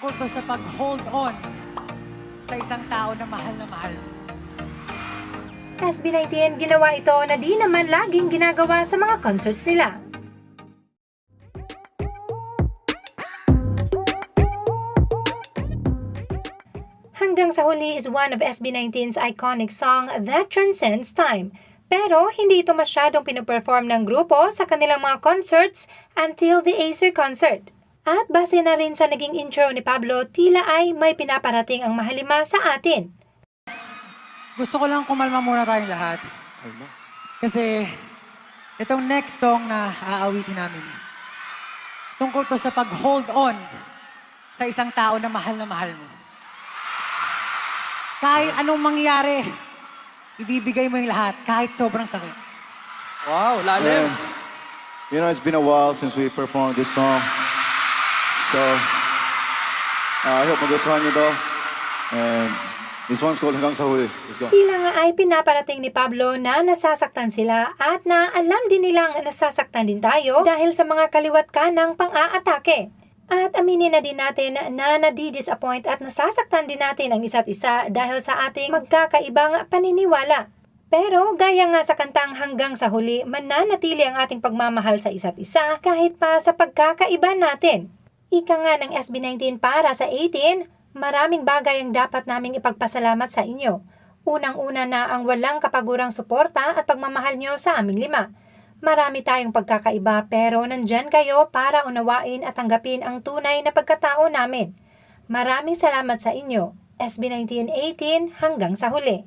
Tungkol to sa pag-hold on sa isang tao na mahal na mahal mo. SB19 ginawa ito na di naman laging ginagawa sa mga concerts nila. Hanggang sa huli is one of SB19's iconic song that transcends time. Pero hindi ito masyadong pinoperform ng grupo sa kanilang mga concerts until the Acer concert. At base na rin sa naging intro ni Pablo, tila ay may pinaparating ang mahalima sa atin. Gusto ko lang kumalma muna tayong lahat. Kasi itong next song na aawitin namin, tungkol to sa pag-hold on sa isang tao na mahal na mahal mo. Kahit anong mangyari, ibibigay mo yung lahat, kahit sobrang sakit. Wow, lalim. And, you know, it's been a while since we performed this song. So, uh, I hope magustuhan niyo to. And this one's called Hanggang sa Huli. Let's go. Tila nga ay pinaparating ni Pablo na nasasaktan sila at na alam din nilang nasasaktan din tayo dahil sa mga kaliwat ka ng pang-aatake. At aminin na din natin na nadi-disappoint at nasasaktan din natin ang isa't isa dahil sa ating magkakaibang paniniwala. Pero gaya nga sa kantang hanggang sa huli, mananatili ang ating pagmamahal sa isa't isa kahit pa sa pagkakaiba natin. Ika nga ng SB19 para sa 18, maraming bagay ang dapat naming ipagpasalamat sa inyo. Unang-una na ang walang kapagurang suporta at pagmamahal nyo sa aming lima. Marami tayong pagkakaiba pero nandyan kayo para unawain at tanggapin ang tunay na pagkatao namin. Maraming salamat sa inyo. SB1918 hanggang sa huli.